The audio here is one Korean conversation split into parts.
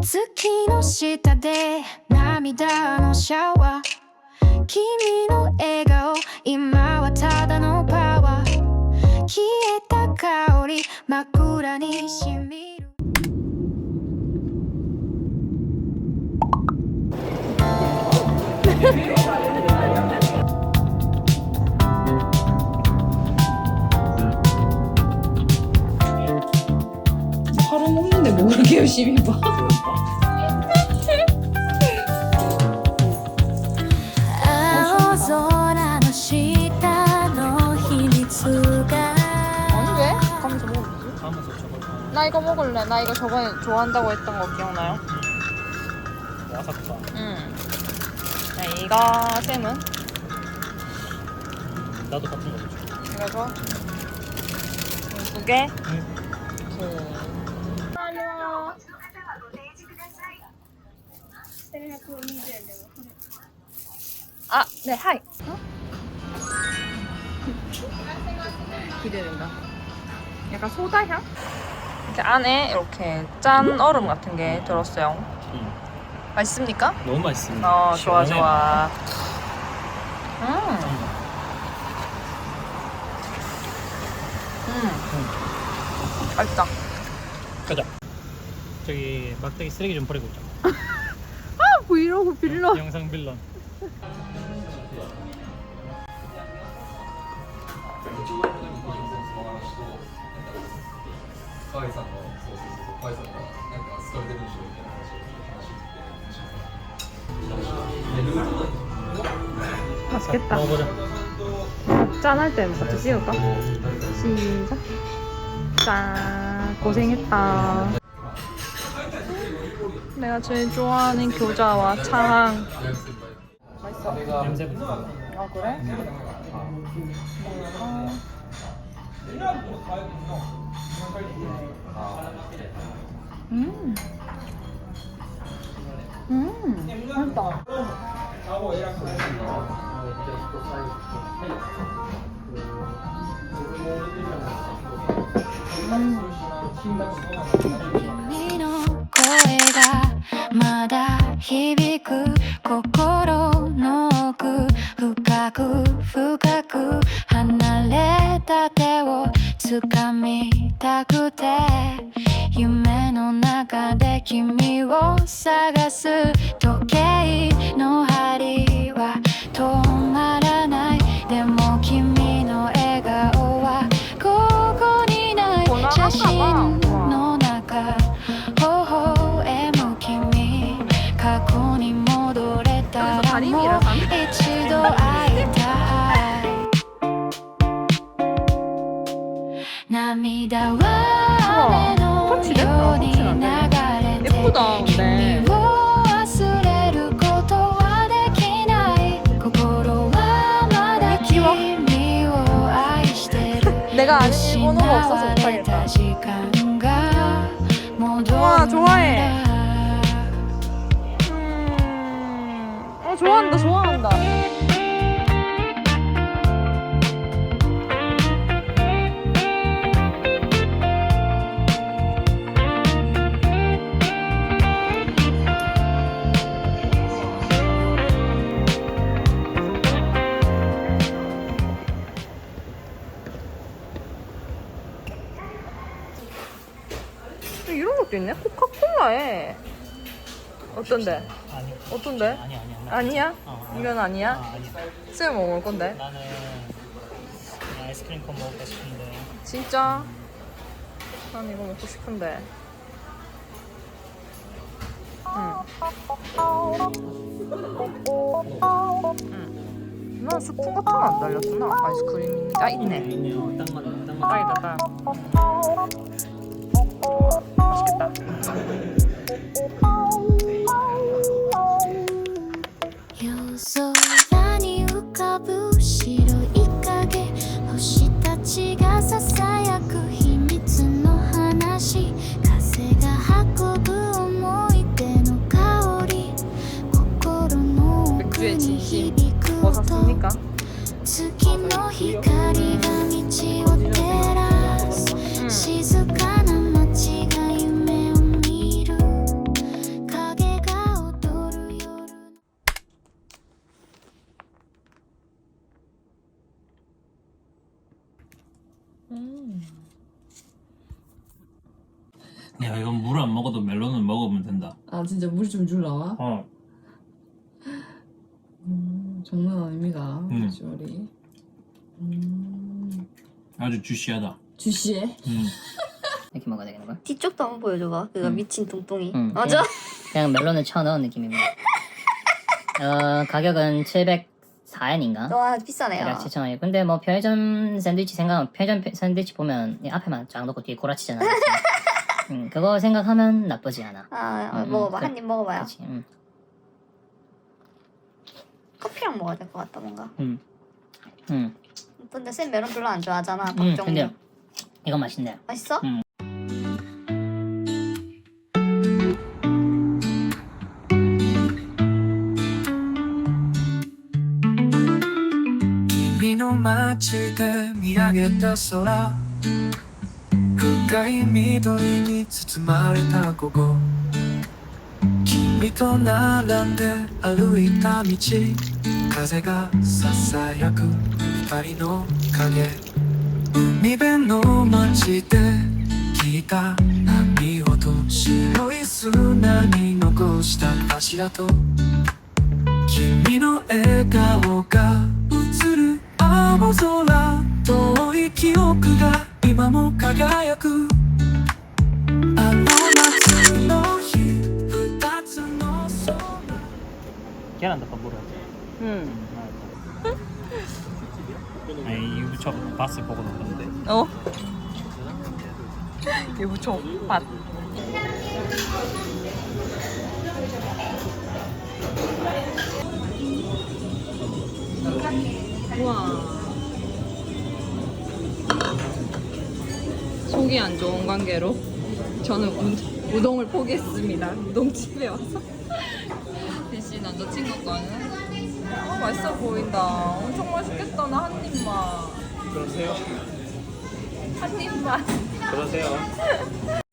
月の下で涙のシャワー。君の笑顔今はただのパワー。消えた香り枕にしみる。 열심히 봐. 나 이거 먹을래. 나 이거 저번에 좋아한다고 했던 거 기억나요? 와사카 응. 자, 이거 쌤은 나도 같은 거죠 그래서 이두 개. 네. 오케이. 그 아, 네, 하이. 어? 기대된다. 약간 소다 향? 이렇게 안에 이렇게 짠 얼음 같은 게 들었어요. 음. 맛있습니까? 너무 맛있습니다 어, 좋아, 시원해. 좋아. 음, 음. 음. 맛있다. 가자 저기 막대기 쓰레기 좀 버리고 오자 브이로그 빌런. 영상 빌런 河合さんのそうそうそう河合さんがなんかスカルテ文章みたいな話を話 맛있겠다. 먹어보자 짠할 때 같이 찍을까? 시작. 짠. 고생했다. 내가 제일 좋아하는 교자와 차랑. 맛있어. 냄새부터 아 그래? 음. 음. 맛있다. 음. 響く心。 음... 어 좋아한다 좋아한다. 이런 것도 있네? 코카콜라에. 어떤데? 아니 어떤데? 아니 아니 아니 아니야? 어, 어. 이건 아니야? 아, 아니 쌤 먹을 건데? 나는 아이스크림 컵 먹고 싶은데 진짜? 난 이거 먹고 싶은데. 응. 응. 나 스푼 같은 거 안 달렸구나. 아이스크림. 아, 있네. 있네요 딱 맞네 딱 맞네 딱이다, 딱. 맛있겠다. 空に浮かぶ白い影星たちがさく秘密の話風が運ぶ思い出の香り。心の奥に響く音。月の光 야 이건 물 안 먹어도 멜론은 먹으면 된다. 아 진짜 물좀 줄라와? 어. 음, 장난 아닙니다. 음. 비주얼이. 음. 아주 주시하다. 주시해? 음. 이렇게 먹어야 되는 거야? 뒤쪽도 한번 보여줘봐. 그거 음. 미친 뚱뚱이. 응, 맞아? 그냥 멜론을 쳐 넣은 느낌입니다. 어, 가격은 704엔인가? 와 비싸네요. 대략 7,000원이에요. 근데 뭐 편의점 샌드위치 생각하면 편의점 샌드위치 보면 이 앞에만 쫙 넣고 뒤에 고라치잖아. 음, 그거 생각하면 나쁘지 않아. 아 어, 음, 먹어봐. 그- 한입 먹어봐요. 그렇지. 음. 커피랑 먹어야 될 것 같다 뭔가. 음. 음. 근데 쌤 메론 별로 안 좋아하잖아. 음. 근데 이건 맛있네요. 맛있어? 음. 街で見上げた空。深い緑に包まれた午後君と並んで歩いた道。風がささやく。二人の影。海辺の街で聞いた波音。白い砂に残した足跡君の笑顔が 青空遠い記憶が今も輝くあの夏の日二つの空 계란 덮밥 물어. 응. 아니 유부초 바스 보고 놀랐는데. 어? 유부초 밭. 우와. 속이 안 좋은 관계로 저는 우, 우동을 포기했습니다. 우동집에 와서. 대신 남자친구 거는 아, 맛있어 보인다. 엄청 맛있겠다. 나 한 입만. 그러세요? 한 입만. 그러세요.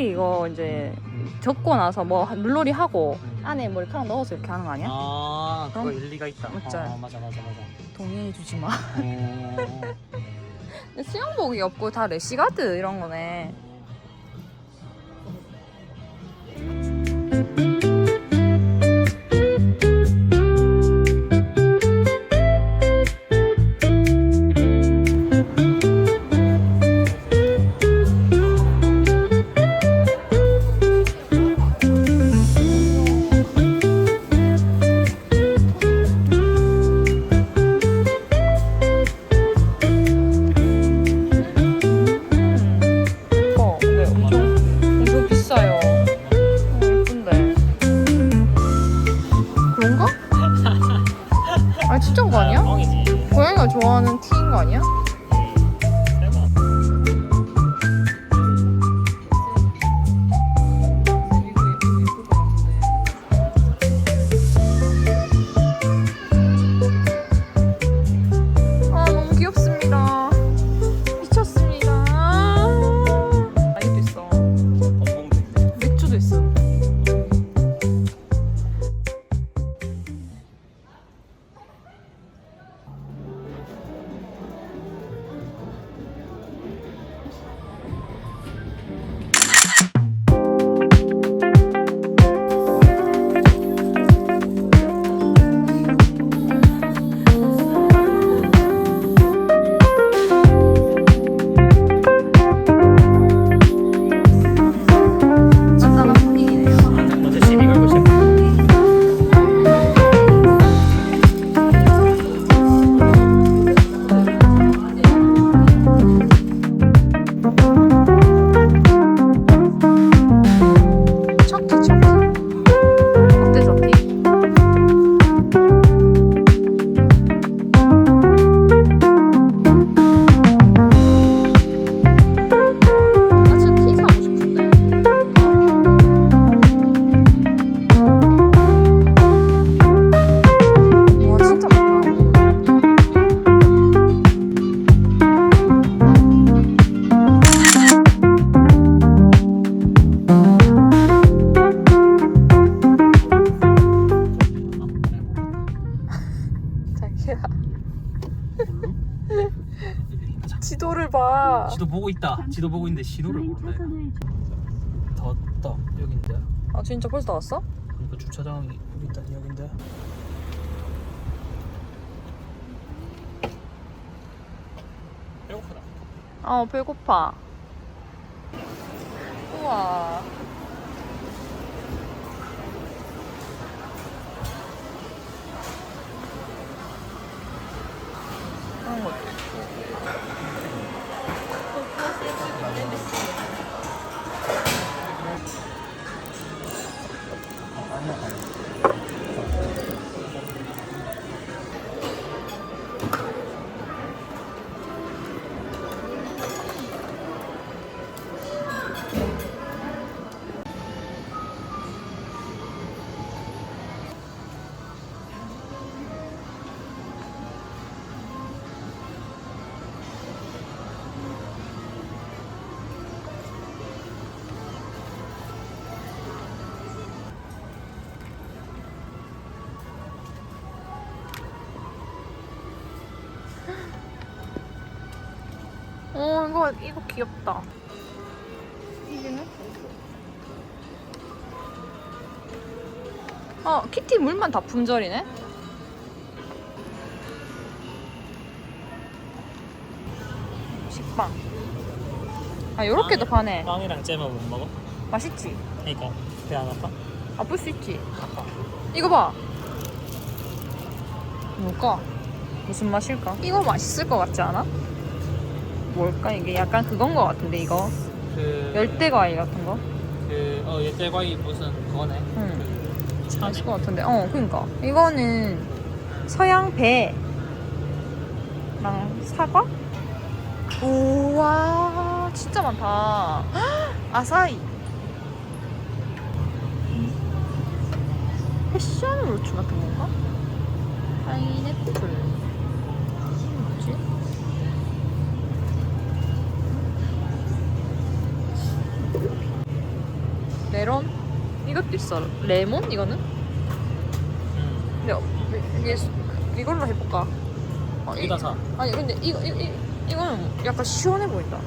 머리 이거 이제 접고 나서 뭐 물놀이 하고 안에 머리카락 넣어서 이렇게 하는 거 아니야? 아 그거 일리가 있다. 맞죠? 어, 맞아 맞아 맞아. 동의해 주지 마. 어. 근데 수영복이 없고 다 래시가드 이런 거네. 지도 보고 있는데 신호를 모른다. 이거. 다 왔다. 여긴데. 아 진짜 벌써 다 왔어? 그러니까 주차장이 여기 있다. 여긴데. 배고프다. 어 배고파. 우와. 어 이거 이거 귀엽다. 이게는? 어 키티 물만 다 품절이네. 식빵. 아 요렇게도 파네. 빵이랑 잼은 못 먹어? 맛있지? 그러니까 배 안 아파? 아플 수 있지. 아파. 이거 봐. 뭘까? 무슨 맛일까? 이거 맛있을 것 같지 않아? 뭘까 이게 약간 그건 것 같은데 이거 그 열대 과일 같은 거? 그 어 열대 과일 무슨 그거네. 응. 그 맛있을 것 같은데. 어, 그러니까 이거는 서양 배랑 사과? 우와, 진짜 많다. 헉, 아사히. 패션 로추 같은 건가? 파인애플. 있어. 레몬? 이거는? 음. 근데 어, 이게 수- 이걸로 해볼까? 어, 이- 이다 사. 아니 근데 이거 이, 이, 이거는 약간 시원해 보인다.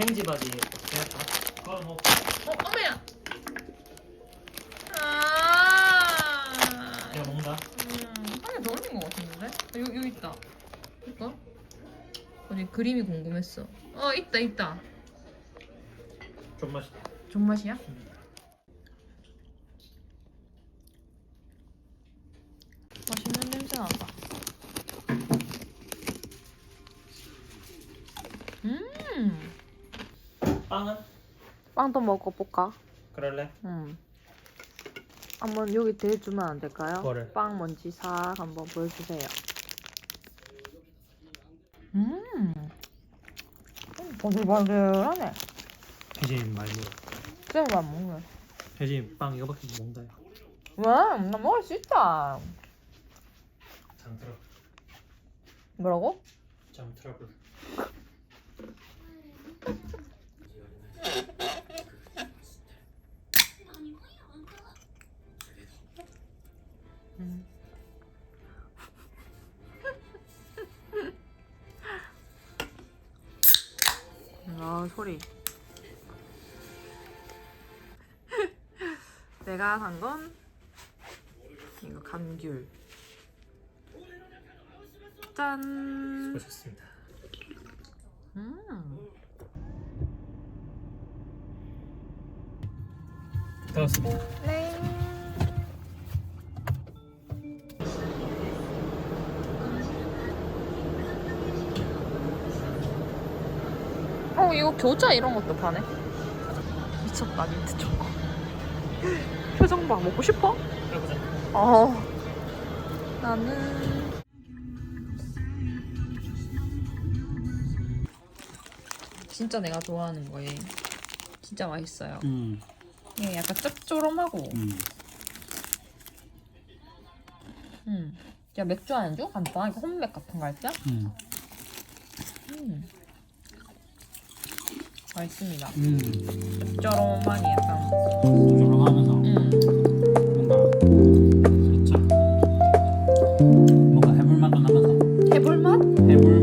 생지 바지 그냥 다 걸어 먹. 어, 어머야. 아. 그냥 먹는다. 음, 하나 더 올린 것 같은데? 아, 여기, 여기 있다. 볼까? 어디 그림이 궁금했어. 어, 있다, 있다. 좀 맛있다. 존맛이야? 맛있는 냄새 난다. 빵은? 빵도 먹어볼까? 그럴래? 음. 한번 여기 대주면 안 될까요? 뭐를? 빵 뭔지 싹 한번 보여주세요. 음, 음, 바글바글하네. 혜진 많이 먹어. 쌤은 안 먹네. 혜진 빵 이거밖에 못 먹는다. 왜? 나 먹을 수 있다. 장 트러블. 뭐라고? 장 트러블. 아 소리. 내가 산 건 이거 감귤. 짠. 수고하셨습니다. 음. 다 왔습니다. 네. 어 이거 교자 이런 것도 파네. 미쳤다 민트 초코. 표정 봐 먹고 싶어? 해보자. 어. 나는 진짜 내가 좋아하는 거에 진짜 맛있어요. 음, 예, 약간 짭조름하고. 음. 음. 야, 맥주 안주? 간단하게 홈맥 같은 거할 때? 음. 음. 맛있습니다. 음. 짭조름하니 약간. 짭조름하면서 음. 뭔가 살짝 뭔가 해볼 맛도 나면서 해볼 맛? 해볼